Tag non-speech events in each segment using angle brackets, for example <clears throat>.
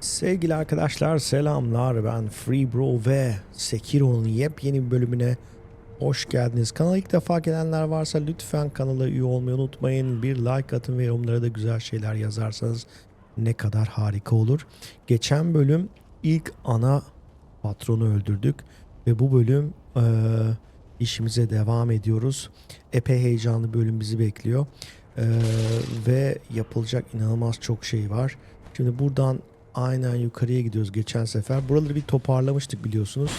Sevgili arkadaşlar selamlar ben Free Bro ve Sekiro'nun yepyeni bir bölümüne hoş geldiniz. Kanala ilk defa gelenler varsa lütfen kanala üye olmayı unutmayın. Bir like atın ve yorumlara da güzel şeyler yazarsanız ne kadar harika olur. Geçen bölüm ilk ana patronu öldürdük ve bu bölüm eee, işimize devam ediyoruz. Epey heyecanlı bölüm bizi bekliyor. Eee, ve yapılacak inanılmaz çok şey var. Şimdi buradan aynen yukarıya gidiyoruz geçen sefer. Buraları bir toparlamıştık biliyorsunuz.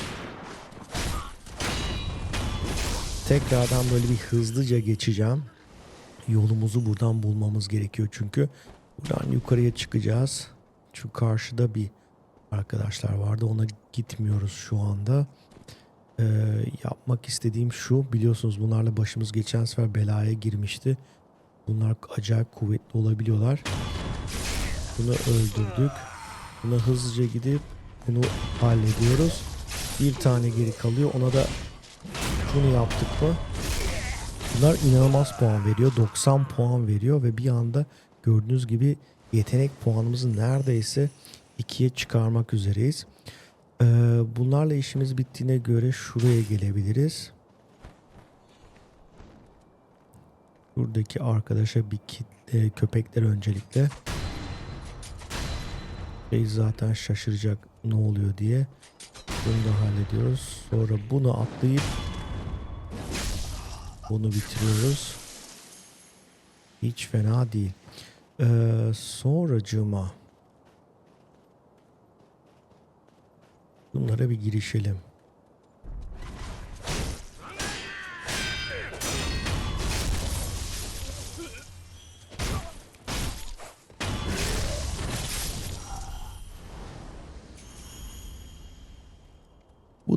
Tekrardan böyle bir hızlıca geçeceğim. Yolumuzu buradan bulmamız gerekiyor çünkü. Buradan yukarıya çıkacağız. Şu karşıda bir arkadaşlar vardı. Ona gitmiyoruz şu anda. Ee, yapmak istediğim şu. Biliyorsunuz bunlarla başımız geçen sefer belaya girmişti. Bunlar acayip kuvvetli olabiliyorlar. Bunu öldürdük. Buna hızlıca gidip bunu hallediyoruz. Bir tane geri kalıyor. Ona da bunu yaptık mı? Bunlar inanılmaz puan veriyor. 90 puan veriyor ve bir anda gördüğünüz gibi yetenek puanımızı neredeyse ikiye çıkarmak üzereyiz. Ee, bunlarla işimiz bittiğine göre şuraya gelebiliriz. Buradaki arkadaşa bir kitle köpekler öncelikle. Şey zaten şaşıracak ne oluyor diye. Bunu da hallediyoruz. Sonra bunu atlayıp bunu bitiriyoruz. Hiç fena değil. Ee, sonracığıma bunlara bir girişelim.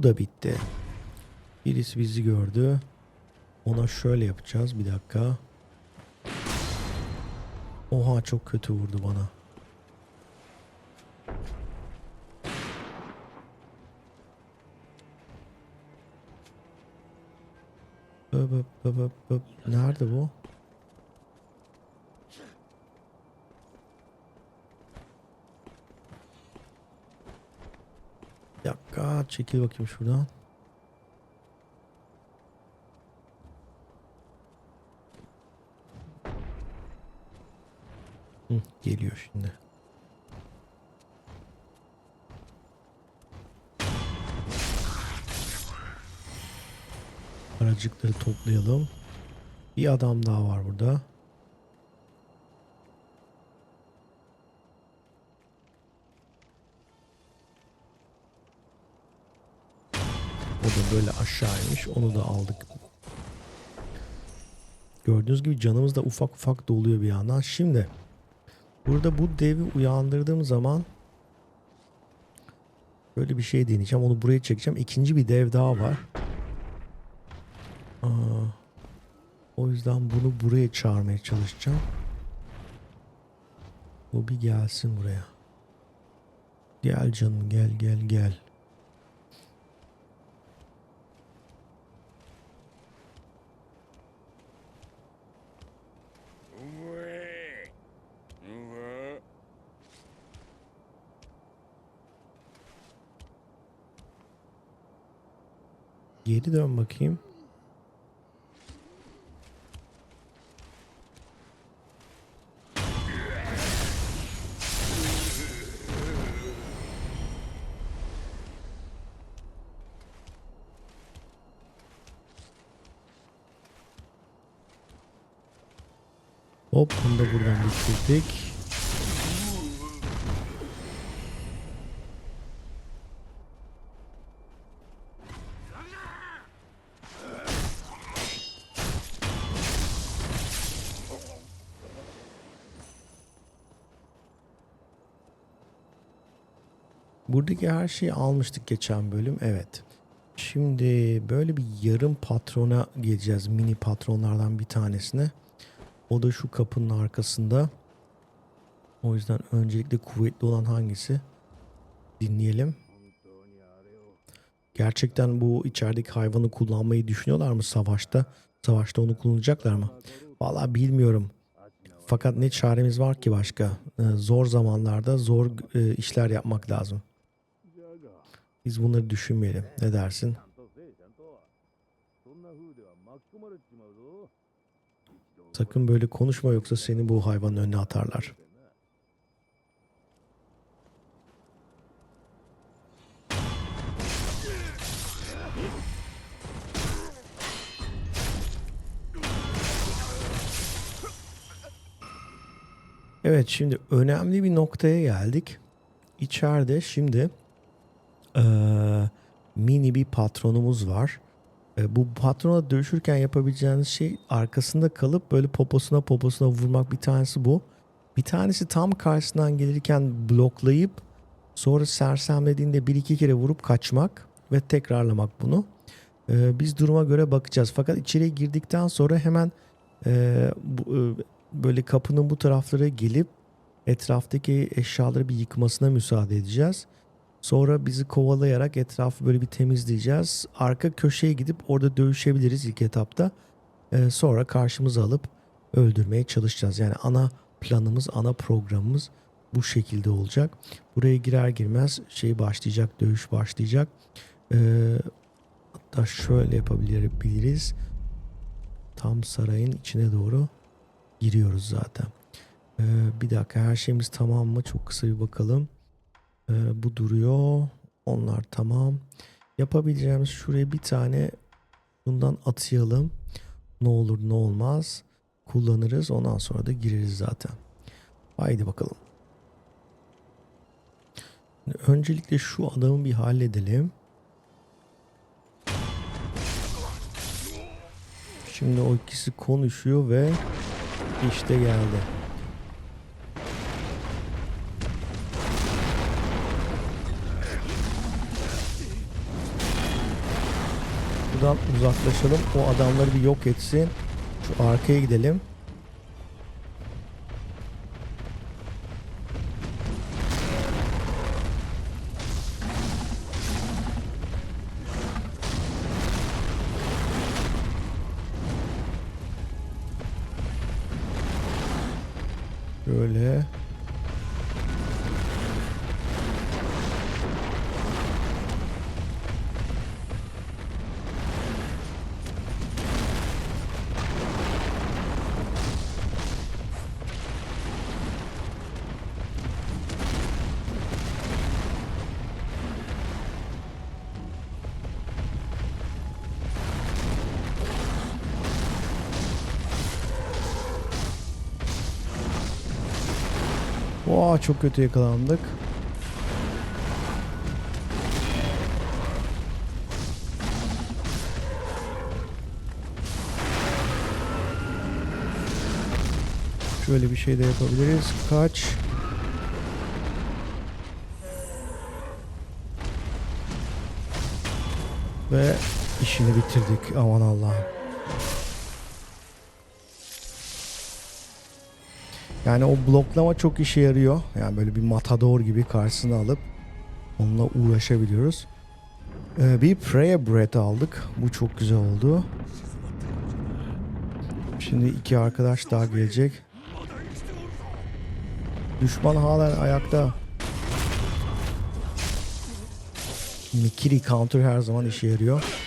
Da bitti. Birisi bizi gördü. Ona şöyle yapacağız. Bir dakika. Oha çok kötü vurdu bana. Nerede bu? Bir dakika çekil bakayım şuradan. Hı, geliyor şimdi. Aracıkları toplayalım. Bir adam daha var burada. Da böyle aşağıymış. Onu da aldık. Gördüğünüz gibi canımız da ufak ufak doluyor bir yandan. Şimdi burada bu devi uyandırdığım zaman böyle bir şey deneyeceğim. Onu buraya çekeceğim. İkinci bir dev daha var. Aa, o yüzden bunu buraya çağırmaya çalışacağım. Bu bir gelsin buraya. Gel canım gel gel gel. Geri dön bakayım. Hop bunu da buradan bitirdik. Buradaki her şeyi almıştık geçen bölüm. Evet. Şimdi böyle bir yarım patrona geleceğiz. Mini patronlardan bir tanesine. O da şu kapının arkasında. O yüzden öncelikle kuvvetli olan hangisi? Dinleyelim. Gerçekten bu içerideki hayvanı kullanmayı düşünüyorlar mı savaşta? Savaşta onu kullanacaklar mı? Vallahi bilmiyorum. Fakat ne çaremiz var ki başka? Ee, zor zamanlarda zor e, işler yapmak lazım. Biz bunları düşünmeyelim. Ne dersin? Sakın böyle konuşma yoksa seni bu hayvanın önüne atarlar. Evet şimdi önemli bir noktaya geldik. İçeride şimdi eee, mini bir patronumuz var. E, bu patrona dövüşürken yapabileceğiniz şey arkasında kalıp böyle poposuna poposuna vurmak bir tanesi bu. Bir tanesi tam karşısından gelirken bloklayıp sonra sersemlediğinde bir iki kere vurup kaçmak ve tekrarlamak bunu. E, biz duruma göre bakacağız. Fakat içeriye girdikten sonra hemen e, bu, e, böyle kapının bu taraflara gelip etraftaki eşyaları bir yıkmasına müsaade edeceğiz. Sonra bizi kovalayarak etrafı böyle bir temizleyeceğiz. Arka köşeye gidip orada dövüşebiliriz ilk etapta. Ee, sonra karşımıza alıp öldürmeye çalışacağız. Yani ana planımız, ana programımız bu şekilde olacak. Buraya girer girmez şey başlayacak, dövüş başlayacak. Ee, hatta şöyle yapabiliriz. Tam sarayın içine doğru giriyoruz zaten. Ee, bir dakika her şeyimiz tamam mı? Çok kısa bir bakalım. Ee, bu duruyor. Onlar tamam. Yapabileceğimiz şuraya bir tane bundan atayalım. Ne olur ne olmaz. Kullanırız. Ondan sonra da gireriz zaten. Haydi bakalım. Öncelikle şu adamı bir halledelim. Şimdi o ikisi konuşuyor ve işte geldi. Buradan uzaklaşalım. O adamları bir yok etsin. Şu arkaya gidelim. Böyle. Oha çok kötü yakalandık. Şöyle bir şey de yapabiliriz. Kaç. Ve işini bitirdik. Aman Allah'ım. Yani o bloklama çok işe yarıyor. Yani böyle bir matador gibi karşısına alıp onunla uğraşabiliyoruz. Ee, bir prayer bread aldık. Bu çok güzel oldu. Şimdi iki arkadaş daha gelecek. Düşman hala ayakta. Mikiri counter her zaman işe yarıyor.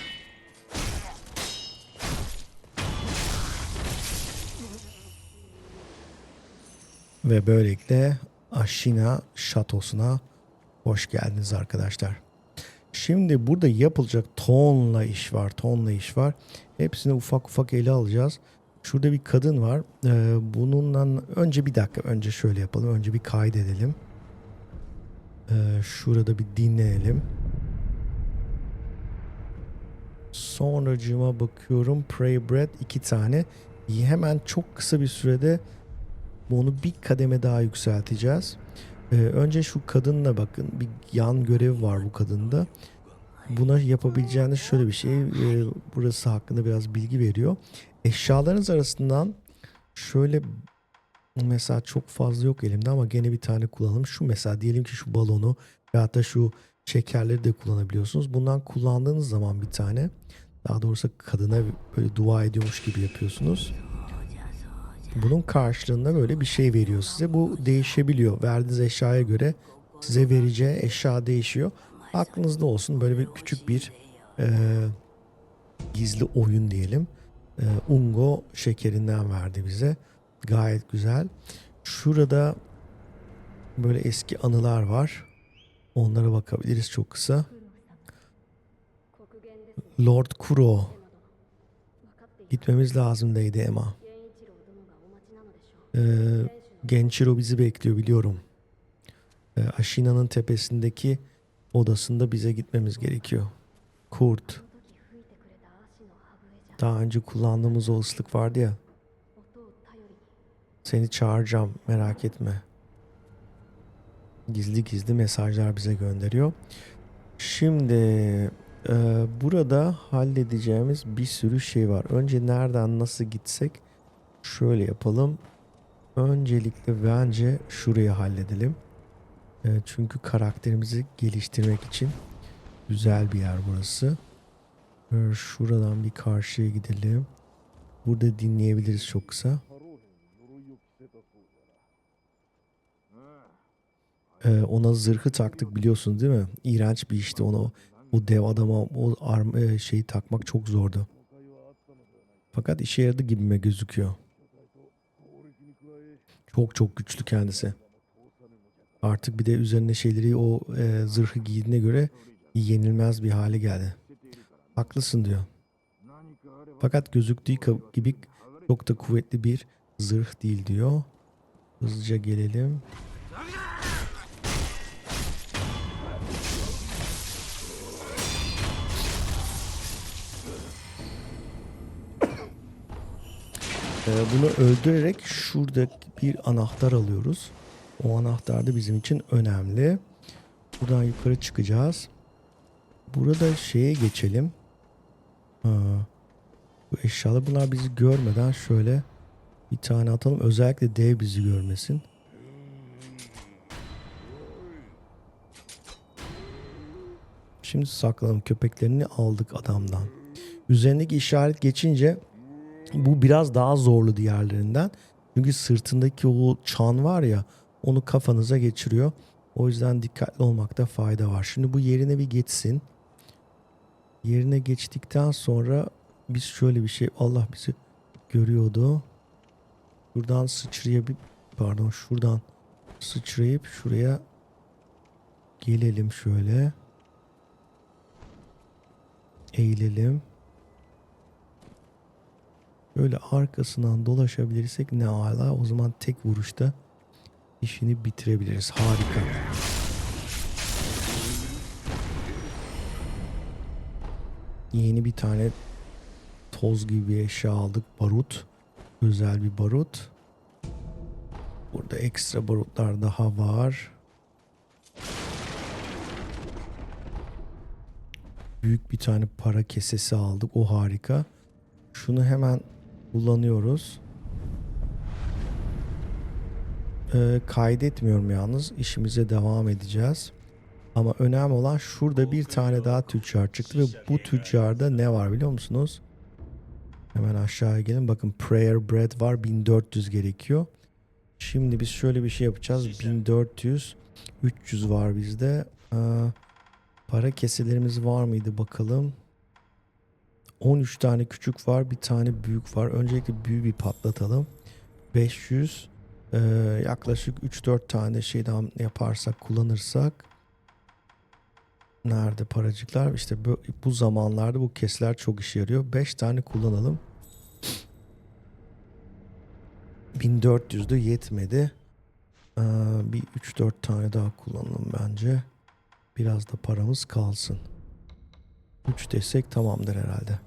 Ve böylelikle Ashina şatosuna hoş geldiniz arkadaşlar. Şimdi burada yapılacak tonla iş var, tonla iş var. Hepsini ufak ufak ele alacağız. Şurada bir kadın var. Ee, bununla önce bir dakika, önce şöyle yapalım. Önce bir kaydedelim. Ee, şurada bir dinleyelim. Sonracığıma bakıyorum. Pray Bread iki tane. Hemen çok kısa bir sürede bunu bir kademe daha yükselteceğiz. Ee, önce şu kadınla bakın. Bir yan görev var bu kadında. Buna yapabileceğiniz şöyle bir şey. e, burası hakkında biraz bilgi veriyor. Eşyalarınız arasından şöyle mesela çok fazla yok elimde ama gene bir tane kullanalım. Şu mesela diyelim ki şu balonu veyahut da şu şekerleri de kullanabiliyorsunuz. Bundan kullandığınız zaman bir tane daha doğrusu kadına böyle dua ediyormuş gibi yapıyorsunuz. Bunun karşılığında böyle bir şey veriyor size. Bu değişebiliyor. Verdiğiniz eşyaya göre size vereceği eşya değişiyor. Aklınızda olsun böyle bir küçük bir e, gizli oyun diyelim. E, Ungo şekerinden verdi bize. Gayet güzel. Şurada böyle eski anılar var. Onlara bakabiliriz çok kısa. Lord Kuro. Gitmemiz lazım Lady Emma. Ee, Genshiro bizi bekliyor biliyorum. Ee, Ashina'nın tepesindeki odasında bize gitmemiz gerekiyor. Kurt. Daha önce kullandığımız o ıslık vardı ya. Seni çağıracağım merak etme. Gizli gizli mesajlar bize gönderiyor. Şimdi e, burada halledeceğimiz bir sürü şey var. Önce nereden nasıl gitsek şöyle yapalım. Öncelikle bence şurayı halledelim. E, çünkü karakterimizi geliştirmek için güzel bir yer burası. E, şuradan bir karşıya gidelim. Burada dinleyebiliriz çok kısa. Ee, ona zırhı taktık biliyorsun değil mi? İğrenç bir işti ona. O dev adama o arm e, şeyi takmak çok zordu. Fakat işe yaradı gibime gözüküyor. Çok çok güçlü kendisi. Artık bir de üzerine şeyleri o e, zırhı giydiğine göre yenilmez bir hale geldi. Haklısın diyor. Fakat gözüktüğü gibi çok da kuvvetli bir zırh değil diyor. Hızlıca gelelim. Ee, bunu öldürerek şurada bir anahtar alıyoruz. O anahtar da bizim için önemli. Buradan yukarı çıkacağız. Burada şeye geçelim. Ha, bu eşyalar bunlar bizi görmeden şöyle bir tane atalım. Özellikle dev bizi görmesin. Şimdi saklanalım. Köpeklerini aldık adamdan. Üzerindeki işaret geçince bu biraz daha zorlu diğerlerinden. Çünkü sırtındaki o çan var ya onu kafanıza geçiriyor. O yüzden dikkatli olmakta fayda var. Şimdi bu yerine bir geçsin. Yerine geçtikten sonra biz şöyle bir şey Allah bizi görüyordu. Buradan sıçrayıp pardon şuradan sıçrayıp şuraya gelelim şöyle. Eğilelim. Böyle arkasından dolaşabilirsek ne ala o zaman tek vuruşta işini bitirebiliriz. Harika. Yeni bir tane toz gibi bir eşya aldık. Barut. Özel bir barut. Burada ekstra barutlar daha var. Büyük bir tane para kesesi aldık. O harika. Şunu hemen kullanıyoruz. Ee, kaydetmiyorum yalnız. İşimize devam edeceğiz. Ama önemli olan şurada bir tane daha tüccar çıktı ve bu tüccarda ne var biliyor musunuz? Hemen aşağıya gelin. Bakın prayer bread var 1400 gerekiyor. Şimdi biz şöyle bir şey yapacağız. 1400 300 var bizde. Ee, para keselerimiz var mıydı bakalım. 13 tane küçük var, bir tane büyük var. Öncelikle büyüğü bir patlatalım. 500 ee, yaklaşık 3-4 tane şeyden yaparsak, kullanırsak Nerede paracıklar? İşte bu, bu zamanlarda bu kesler çok işe yarıyor. 5 tane kullanalım. 1400 de yetmedi. Ee, bir 3-4 tane daha kullanalım bence. Biraz da paramız kalsın. 3 desek tamamdır herhalde.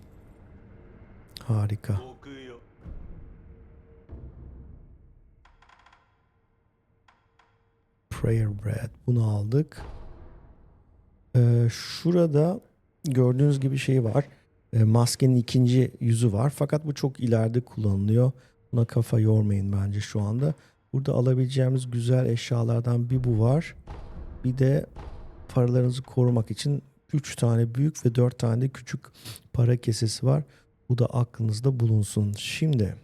Harika. Prayer bread. Bunu aldık. Ee, şurada gördüğünüz gibi şey var. Ee, maskenin ikinci yüzü var. Fakat bu çok ileride kullanılıyor. Buna kafa yormayın bence şu anda. Burada alabileceğimiz güzel eşyalardan bir bu var. Bir de paralarınızı korumak için 3 tane büyük ve 4 tane de küçük para kesesi var. Bu da aklınızda bulunsun. Şimdi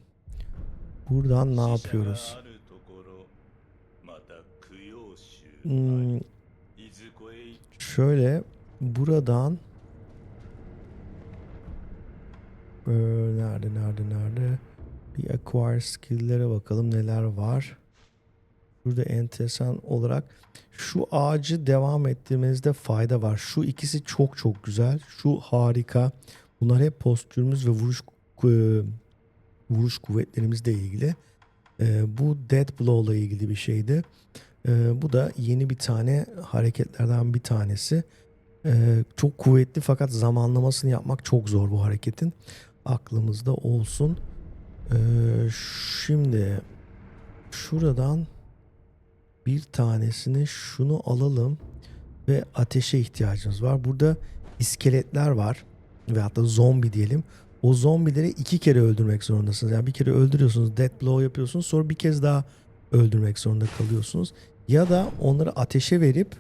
buradan ne yapıyoruz? Hmm, şöyle buradan e, nerede nerede nerede bir acquire skill'lere bakalım neler var. Burada enteresan olarak şu ağacı devam ettirmenizde fayda var. Şu ikisi çok çok güzel. Şu harika. Bunlar hep postürümüz ve vuruş e, vuruş kuvvetlerimizle ilgili. E, bu Dead Blow'la ilgili bir şeydi. E, bu da yeni bir tane hareketlerden bir tanesi. E, çok kuvvetli fakat zamanlamasını yapmak çok zor bu hareketin. Aklımızda olsun. E, şimdi şuradan bir tanesini şunu alalım ve ateşe ihtiyacımız var. Burada iskeletler var veyahut da zombi diyelim. O zombileri iki kere öldürmek zorundasınız. Yani bir kere öldürüyorsunuz, death blow yapıyorsunuz, sonra bir kez daha öldürmek zorunda kalıyorsunuz. Ya da onları ateşe verip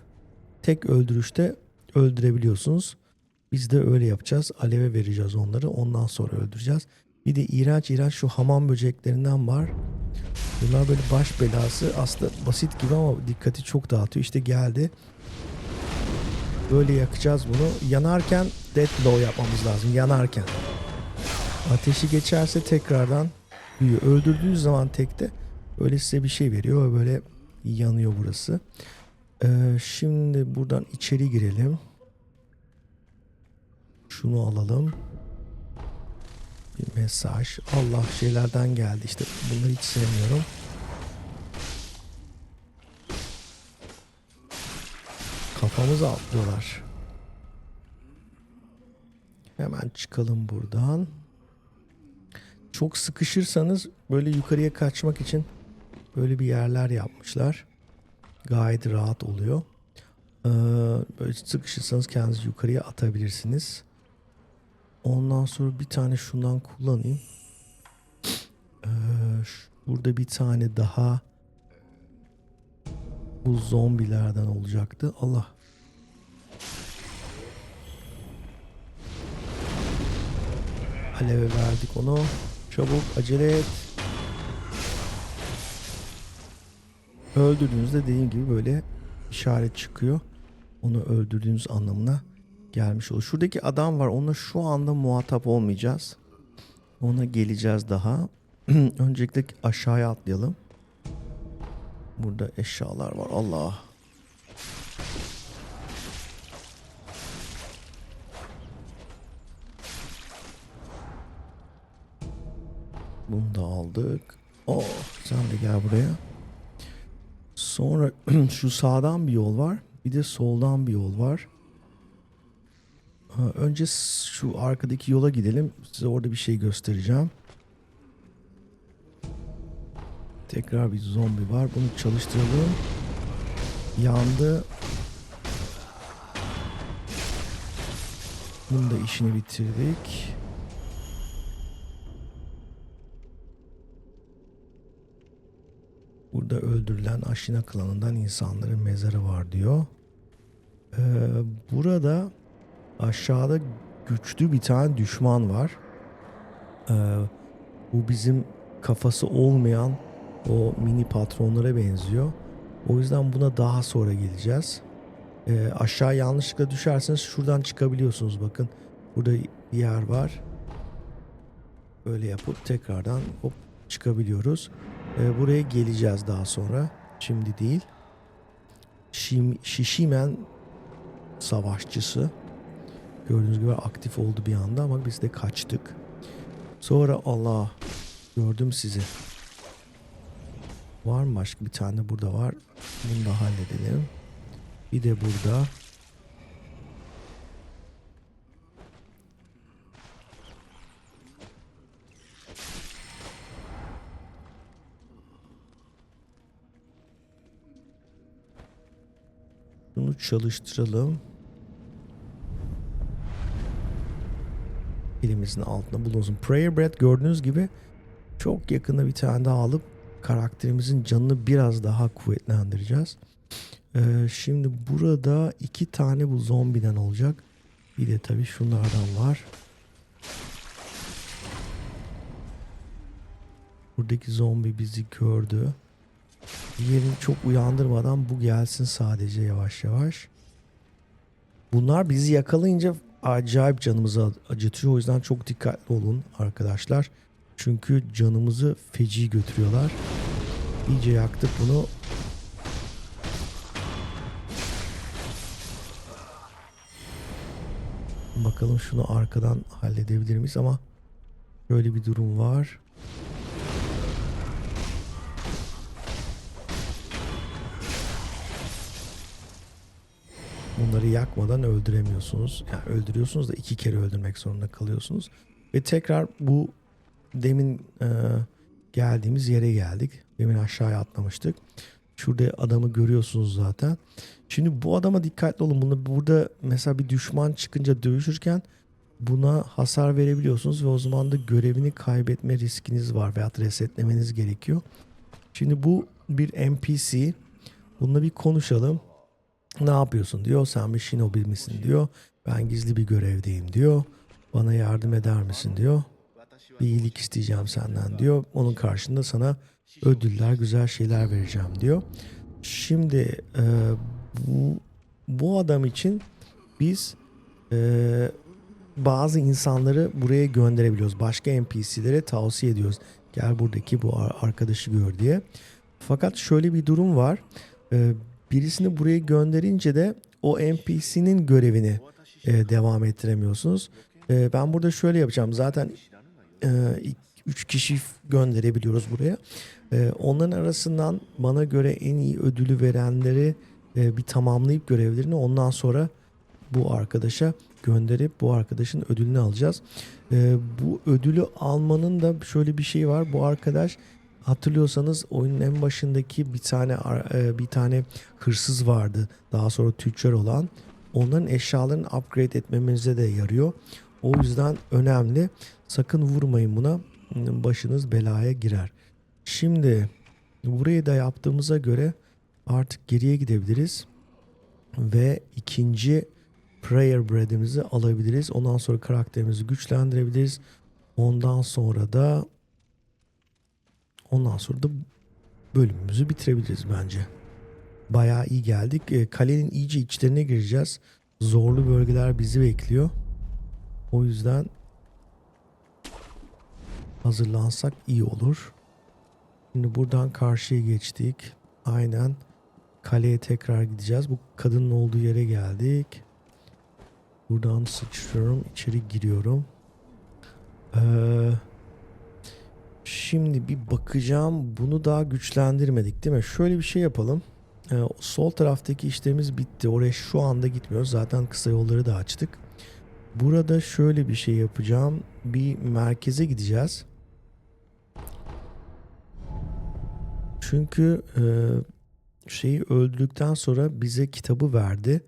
tek öldürüşte öldürebiliyorsunuz. Biz de öyle yapacağız. Aleve vereceğiz onları. Ondan sonra öldüreceğiz. Bir de iğrenç iğrenç şu hamam böceklerinden var. Bunlar böyle baş belası. Aslında basit gibi ama dikkati çok dağıtıyor. İşte geldi. Böyle yakacağız bunu. Yanarken death blow yapmamız lazım. Yanarken. Ateşi geçerse tekrardan büyüyor. Öldürdüğünüz zaman tekte öyle size bir şey veriyor ve böyle yanıyor burası. Ee, şimdi buradan içeri girelim. Şunu alalım. Bir mesaj. Allah şeylerden geldi işte. Bunları hiç sevmiyorum. Kafamıza atlıyorlar. Hemen çıkalım buradan. Çok sıkışırsanız böyle yukarıya kaçmak için böyle bir yerler yapmışlar. Gayet rahat oluyor. Ee, böyle sıkışırsanız kendinizi yukarıya atabilirsiniz. Ondan sonra bir tane şundan kullanayım. Ee, burada bir tane daha bu zombilerden olacaktı. Allah. Aleve verdik onu. Çabuk acele et. Öldürdüğünüzde dediğim gibi böyle işaret çıkıyor. Onu öldürdüğünüz anlamına gelmiş olur. Şuradaki adam var. Onunla şu anda muhatap olmayacağız. Ona geleceğiz daha. <clears throat> Öncelikle aşağıya atlayalım. Burada eşyalar var. Allah. Bunu da aldık. Oh, sen de gel buraya. Sonra <clears throat> şu sağdan bir yol var. Bir de soldan bir yol var. Ha, önce şu arkadaki yola gidelim. Size orada bir şey göstereceğim. Tekrar bir zombi var. Bunu çalıştıralım. Yandı. Bunun da işini bitirdik. Burada öldürülen Aşina klanından insanların mezarı var diyor. Ee, burada aşağıda güçlü bir tane düşman var. Ee, bu bizim kafası olmayan o mini patronlara benziyor. O yüzden buna daha sonra geleceğiz. Ee, aşağı yanlışlıkla düşerseniz şuradan çıkabiliyorsunuz. Bakın burada bir yer var. Böyle yapıp tekrardan hop çıkabiliyoruz. Ee, buraya geleceğiz daha sonra. Şimdi değil. Şim, Şişimen savaşçısı. Gördüğünüz gibi aktif oldu bir anda ama biz de kaçtık. Sonra Allah gördüm sizi. Var mı başka bir tane burada var. Bunu da halledelim. Bir de burada. Çalıştıralım. Elimizin altında bulunsun. Prayer Bread gördüğünüz gibi çok yakında bir tane daha alıp karakterimizin canını biraz daha kuvvetlendireceğiz. Ee, şimdi burada iki tane bu zombiden olacak. Bir de tabii şunlardan var. Buradaki zombi bizi gördü. Diğerini çok uyandırmadan bu gelsin sadece yavaş yavaş. Bunlar bizi yakalayınca acayip canımızı acıtıyor. O yüzden çok dikkatli olun arkadaşlar. Çünkü canımızı feci götürüyorlar. İyice yaktık bunu. Bakalım şunu arkadan halledebilir miyiz ama böyle bir durum var. Bunları yakmadan öldüremiyorsunuz. Yani öldürüyorsunuz da iki kere öldürmek zorunda kalıyorsunuz. Ve tekrar bu demin e, geldiğimiz yere geldik. Demin aşağıya atlamıştık. Şurada adamı görüyorsunuz zaten. Şimdi bu adama dikkatli olun. Bunu burada mesela bir düşman çıkınca dövüşürken buna hasar verebiliyorsunuz ve o zaman da görevini kaybetme riskiniz var veya resetlemeniz gerekiyor. Şimdi bu bir NPC. Bununla bir konuşalım. Ne yapıyorsun diyor. Sen bir shinobi misin diyor. Ben gizli bir görevdeyim diyor. Bana yardım eder misin diyor. Bir iyilik isteyeceğim senden diyor. Onun karşında sana ödüller, güzel şeyler vereceğim diyor. Şimdi e, bu bu adam için biz e, bazı insanları buraya gönderebiliyoruz. Başka NPC'lere tavsiye ediyoruz. Gel buradaki bu ar- arkadaşı gör diye. Fakat şöyle bir durum var. E, birisini buraya gönderince de o NPC'nin görevini e, devam ettiremiyorsunuz. E, ben burada şöyle yapacağım. Zaten 3 kişi gönderebiliyoruz buraya. E, onların arasından bana göre en iyi ödülü verenleri e, bir tamamlayıp görevlerini ondan sonra bu arkadaşa gönderip bu arkadaşın ödülünü alacağız. E, bu ödülü almanın da şöyle bir şey var. Bu arkadaş hatırlıyorsanız oyunun en başındaki bir tane e, bir tane hırsız vardı. Daha sonra tüccar olan. Onların eşyalarını upgrade etmemize de yarıyor. O yüzden önemli. Sakın vurmayın buna. Başınız belaya girer. Şimdi burayı da yaptığımıza göre artık geriye gidebiliriz. Ve ikinci prayer bread'imizi alabiliriz. Ondan sonra karakterimizi güçlendirebiliriz. Ondan sonra da ondan sonra da bölümümüzü bitirebiliriz bence. Bayağı iyi geldik. E, Kalenin iyice içlerine gireceğiz. Zorlu bölgeler bizi bekliyor. O yüzden hazırlansak iyi olur. Şimdi buradan karşıya geçtik. Aynen. Kaleye tekrar gideceğiz. Bu kadının olduğu yere geldik. Buradan sıçrıyorum. içeri giriyorum. Ee, şimdi bir bakacağım. Bunu daha güçlendirmedik değil mi? Şöyle bir şey yapalım. Ee, sol taraftaki işlerimiz bitti. Oraya şu anda gitmiyoruz. Zaten kısa yolları da açtık. Burada şöyle bir şey yapacağım. Bir merkeze gideceğiz. Çünkü e, şeyi öldürdükten sonra bize kitabı verdi.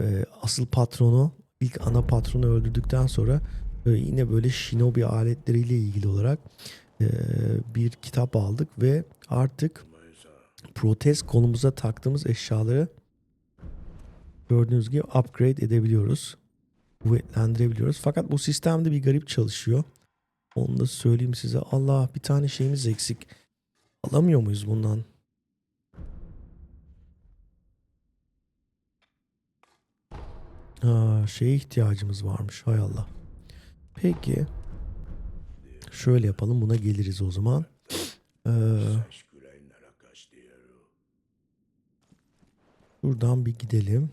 E, asıl patronu, ilk ana patronu öldürdükten sonra e, yine böyle shinobi aletleriyle ilgili olarak e, bir kitap aldık ve artık protez kolumuza taktığımız eşyaları gördüğünüz gibi upgrade edebiliyoruz kuvvetlendirebiliyoruz. Fakat bu sistemde bir garip çalışıyor. Onu da söyleyeyim size. Allah bir tane şeyimiz eksik. Alamıyor muyuz bundan? Aa, şeye ihtiyacımız varmış. Hay Allah. Peki. Şöyle yapalım buna geliriz o zaman. Ee, şuradan bir gidelim.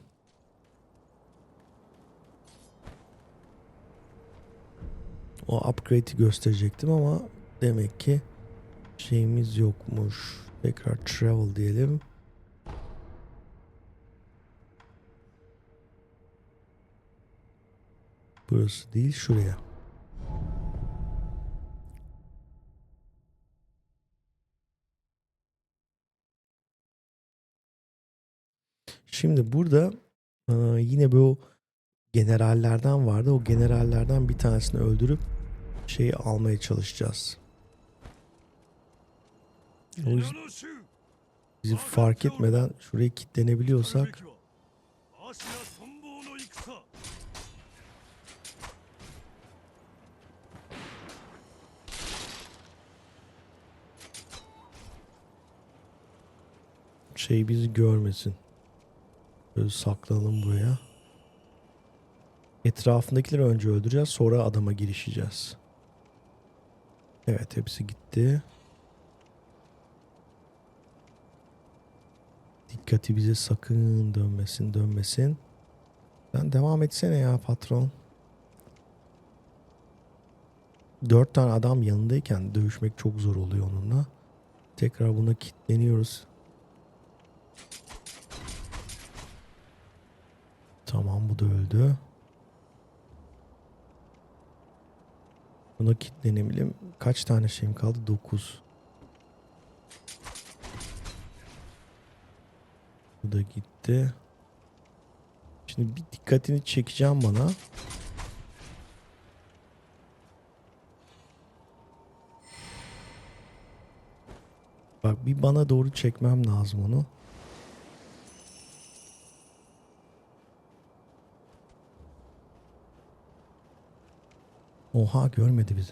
O upgrade'i gösterecektim ama demek ki şeyimiz yokmuş. Tekrar travel diyelim. Burası değil şuraya. Şimdi burada yine bu generallerden vardı. O generallerden bir tanesini öldürüp şeyi almaya çalışacağız. O yüzden bizi fark etmeden şuraya kilitlenebiliyorsak şey bizi görmesin. Böyle saklanalım buraya. Etrafındakileri önce öldüreceğiz. Sonra adama girişeceğiz. Evet hepsi gitti. Dikkati bize sakın dönmesin dönmesin. Sen devam etsene ya patron. Dört tane adam yanındayken dövüşmek çok zor oluyor onunla. Tekrar buna kilitleniyoruz. Tamam bu da öldü. Buna kilitlenebilirim. Kaç tane şeyim kaldı? 9. Bu da gitti. Şimdi bir dikkatini çekeceğim bana. Bak bir bana doğru çekmem lazım onu. Oha görmedi bizi.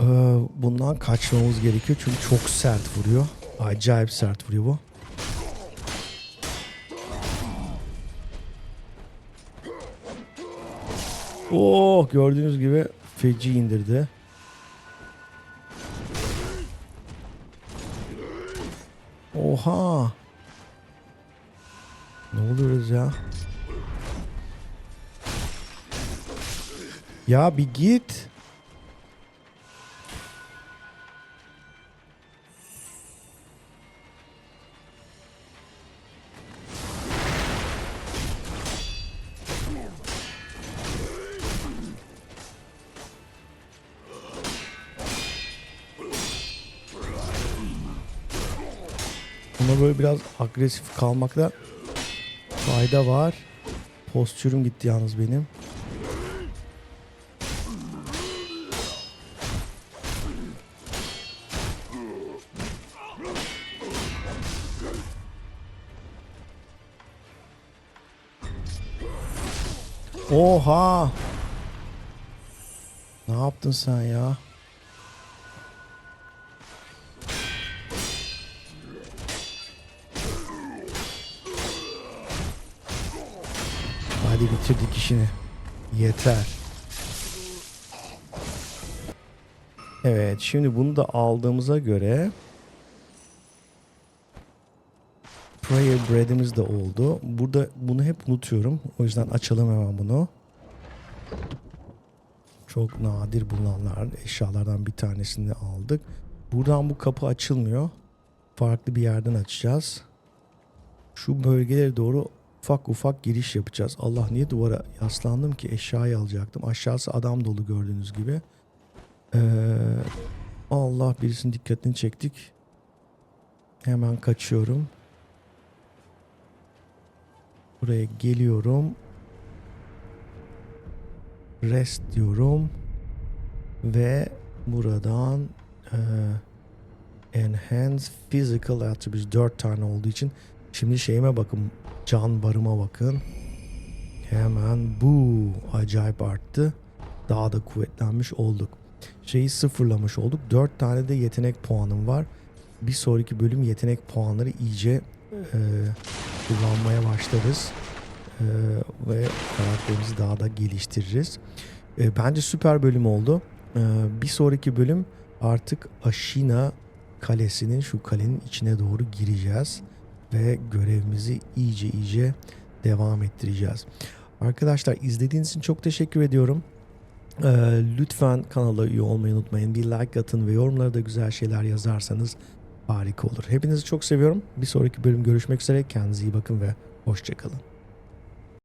Ee, bundan kaçmamız gerekiyor çünkü çok sert vuruyor. Acayip sert vuruyor bu. Oh gördüğünüz gibi feci indirdi. Oha. Ne oluyoruz ya? Ya bir git. Buna böyle biraz agresif kalmakta fayda var. Postürüm gitti yalnız benim. Oha! Ne yaptın sen ya? Hadi bitirdik işini. Yeter. Evet şimdi bunu da aldığımıza göre Prayer Bread'imiz de oldu. Burada bunu hep unutuyorum. O yüzden açalım hemen bunu. Çok nadir bulunanlar eşyalardan bir tanesini aldık. Buradan bu kapı açılmıyor. Farklı bir yerden açacağız. Şu bölgelere doğru ufak ufak giriş yapacağız. Allah niye duvara yaslandım ki eşyayı alacaktım. Aşağısı adam dolu gördüğünüz gibi. Ee, Allah birisinin dikkatini çektik. Hemen kaçıyorum. Buraya geliyorum. Rest diyorum. Ve buradan e, Enhance Physical Attributes 4 tane olduğu için şimdi şeyime bakın. Can barıma bakın. Hemen bu acayip arttı. Daha da kuvvetlenmiş olduk. Şeyi sıfırlamış olduk. 4 tane de yetenek puanım var. Bir sonraki bölüm yetenek puanları iyice e, kullanmaya başlarız. E, ve karakterimizi daha da geliştiririz. E, bence süper bölüm oldu. E, bir sonraki bölüm artık Ashina kalesinin şu kalenin içine doğru gireceğiz ve görevimizi iyice iyice devam ettireceğiz. Arkadaşlar izlediğiniz için çok teşekkür ediyorum. Ee, lütfen kanala üye olmayı unutmayın. Bir like atın ve yorumlara da güzel şeyler yazarsanız harika olur. Hepinizi çok seviyorum. Bir sonraki bölüm görüşmek üzere. Kendinize iyi bakın ve hoşçakalın.